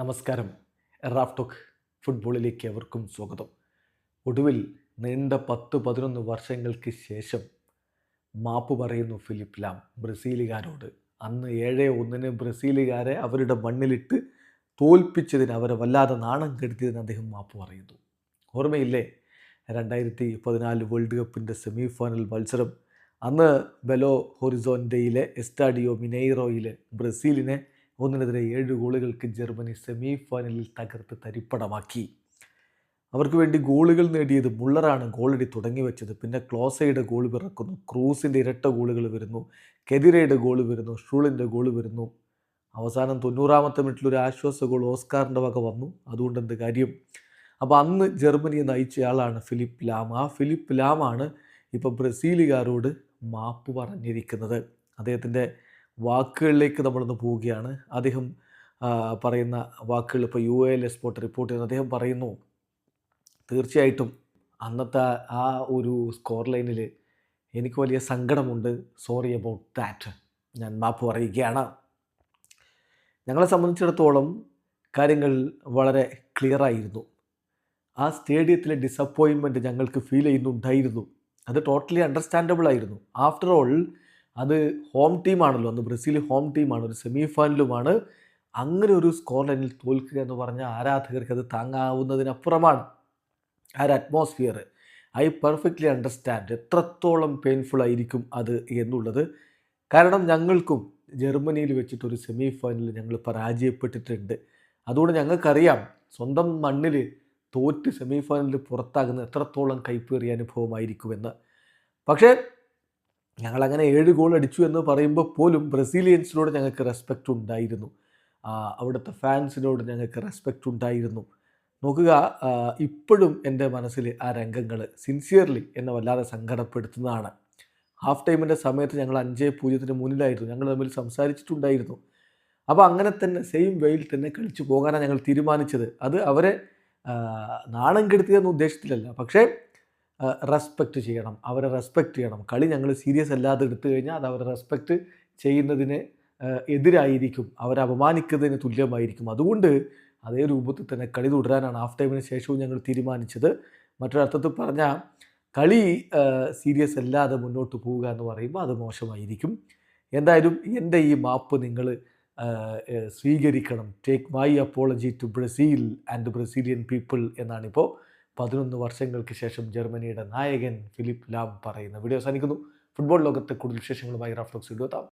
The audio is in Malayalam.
നമസ്കാരം. റാഫ്ടോക്ക് ഫുട്ബോളിലേക്ക് എവർക്കും സ്വാഗതം. ഒടുവിൽ നീണ്ട പത്ത് പതിനൊന്ന് വർഷങ്ങൾക്ക് ശേഷം മാപ്പ് പറയുന്നു ഫിലിപ്പ് ലാം ബ്രസീലുകാരോട്. അന്ന് ഏഴ് ഒന്നിന് ബ്രസീലുകാരെ അവരുടെ മണ്ണിലിട്ട് തോൽപ്പിച്ചതിന് അവരെ വല്ലാതെ നാണം കെടുത്തിയതിന് അദ്ദേഹം മാപ്പ് പറയുന്നു. ഓർമ്മയില്ലേ? രണ്ടായിരത്തി പതിനാല് വേൾഡ് കപ്പിന്റെ സെമി ഫൈനൽ മത്സരം. അന്ന് ബെലോ ഹൊറിസോൻഡയിലെ എസ്റ്റാഡിയോ മിനൈറോയിലെ ബ്രസീലിനെ ഒന്നിനെതിരെ ഏഴ് ഗോളുകൾക്ക് ജർമ്മനി സെമി ഫൈനലിൽ തകർത്ത് തരിപ്പടമാക്കി അവർക്ക് വേണ്ടി ഗോളുകൾ നേടിയത് മുള്ളറാണ്. ഗോളടി തുടങ്ങി വെച്ചത്. പിന്നെ ക്ലോസയുടെ ഗോൾ പിറക്കുന്നു. ക്രൂസിന്റെ ഇരട്ട ഗോളുകൾ വരുന്നു. കെതിരയുടെ ഗോൾ വരുന്നു. ഷൂളിന്റെ ഗോൾ വരുന്നു. അവസാനം തൊണ്ണൂറാമത്തെ മിനിറ്റിൽ ഒരു ആശ്വാസ ഗോൾ ഓസ്കാറിന്റെ വക വന്നു. അതുകൊണ്ട് എന്ത് കാര്യം? അപ്പോൾ അന്ന് ജർമ്മനിയെ നയിച്ചയാളാണ് ഫിലിപ്പ് ലാം. ആ ഫിലിപ്പ് ലാമാണ് ഇപ്പോൾ ബ്രസീലുകാരോട് മാപ്പ് പറഞ്ഞിരിക്കുന്നത്. അദ്ദേഹത്തിന്റെ വാക്കുകളിലേക്ക് നമ്മളൊന്ന് പോവുകയാണ്. അദ്ദേഹം പറയുന്ന വാക്കുകൾ ഇപ്പോൾ U A L spot report ചെയ്യുന്ന. അദ്ദേഹം പറയുന്നു തീർച്ചയായിട്ടും അന്നത്തെ ആ ഒരു സ്കോർ ലൈനിൽ എനിക്ക് വലിയ സങ്കടമുണ്ട്. സോറി അബൌട്ട് ദാറ്റ് ഞാൻ മാപ്പ് പറയുകയാണ്. ഞങ്ങളെ സംബന്ധിച്ചിടത്തോളം കാര്യങ്ങൾ വളരെ ക്ലിയർ ആയിരുന്നു. ആ സ്റ്റേഡിയത്തിലെ ഡിസപ്പോയിൻമെന്റ് ഞങ്ങൾക്ക് ഫീൽ ചെയ്യുന്നുണ്ടായിരുന്നു. അത് ടോട്ടലി അണ്ടർസ്റ്റാൻഡബിൾ ആയിരുന്നു. ആഫ്റ്റർ ഓൾ അത് ഹോം ടീമാണല്ലോ അന്ന് ബ്രസീൽ ഹോം ടീമാണ് ഒരു സെമി ഫൈനലുമാണ് അങ്ങനെ ഒരു സ്കോർ ലൈനിൽ തോൽക്കുക എന്ന് പറഞ്ഞാൽ ആരാധകർക്ക് അത് താങ്ങാവുന്നതിനപ്പുറമാണ്. ആ ഒരു അറ്റ്മോസ്ഫിയർ ഐ പെർഫെക്റ്റ്ലി അണ്ടർസ്റ്റാൻഡ് എത്രത്തോളം പെയിൻഫുൾ ആയിരിക്കും അത് എന്നുള്ളത്. കാരണം ഞങ്ങൾക്കും ജർമ്മനിയിൽ വെച്ചിട്ടൊരു സെമി ഫൈനലിൽ ഞങ്ങൾ പരാജയപ്പെട്ടിട്ടുണ്ട്. അതുകൊണ്ട് ഞങ്ങൾക്കറിയാം സ്വന്തം മണ്ണിൽ തോറ്റ് സെമി ഫൈനലിൽ പുറത്താകുന്ന എത്രത്തോളം കൈപ്പേറിയ അനുഭവമായിരിക്കുമെന്ന്. പക്ഷേ ഞങ്ങളങ്ങനെ ഏഴ് ഗോൾ അടിച്ചു എന്ന് പറയുമ്പോൾ പോലും ബ്രസീലിയൻസിനോട് ഞങ്ങൾക്ക് റെസ്പെക്റ്റ് ഉണ്ടായിരുന്നു. അവിടുത്തെ ഫാൻസിനോട് ഞങ്ങൾക്ക് റെസ്പെക്റ്റ് ഉണ്ടായിരുന്നു. നോക്കുക ഇപ്പോഴും എന്റെ മനസ്സിൽ ആ രംഗങ്ങൾ സിൻസിയർലി എന്നെ വല്ലാതെ സങ്കടപ്പെടുത്തുന്നതാണ്. ഹാഫ് ടൈമിന്റെ സമയത്ത് ഞങ്ങൾ അഞ്ച് പൂജ്യത്തിന് മുന്നിലായിരുന്നു. ഞങ്ങൾ തമ്മിൽ സംസാരിച്ചിട്ടുണ്ടായിരുന്നു. അപ്പോൾ അങ്ങനെ തന്നെ സെയിം വെയിൽ തന്നെ കളിച്ചു പോകാനാണ് ഞങ്ങൾ തീരുമാനിച്ചത്. അത് അവരെ നാണം കെടുത്തിയെന്ന ഉദ്ദേശത്തിലല്ല. പക്ഷേ റെസ്പെക്റ്റ് ചെയ്യണം. അവരെ റെസ്പെക്റ്റ് ചെയ്യണം. കളി ഞങ്ങൾ സീരിയസ് അല്ലാതെ എടുത്തു കഴിഞ്ഞാൽ അത് അവരെ റെസ്പെക്റ്റ് ചെയ്യുന്നതിന് എതിരായിരിക്കും. അവരെ അപമാനിക്കുന്നതിന് തുല്യമായിരിക്കും. അതുകൊണ്ട് അതേ രൂപത്തിൽ തന്നെ കളി തുടരാനാണ് ഹാഫ് ടൈമിന് ശേഷവും ഞങ്ങൾ തീരുമാനിച്ചത്. മറ്റൊരർത്ഥത്തിൽ പറഞ്ഞാൽ കളി സീരിയസ് അല്ലാതെ മുന്നോട്ട് പോവുക എന്ന് പറയുമ്പോൾ അത് മോശമായിരിക്കും. എന്തായാലും എന്റെ ഈ മാപ്പ് നിങ്ങൾ സ്വീകരിക്കണം. Take my apology to Brazil and Brazilian people എന്നാണിപ്പോൾ പതിനൊന്ന് വർഷങ്ങൾക്ക് ശേഷം ജർമ്മനിയുടെ നായകൻ ഫിലിപ്പ് ലാം പറയുന്ന വീഡിയോ അവസാനിക്കുന്നു. ഫുട്ബോൾ ലോകത്തെ കൂടുതൽ വിശേഷങ്ങളുമായി റാഫ്റ്റോക്സ് ഇടുവെത്താം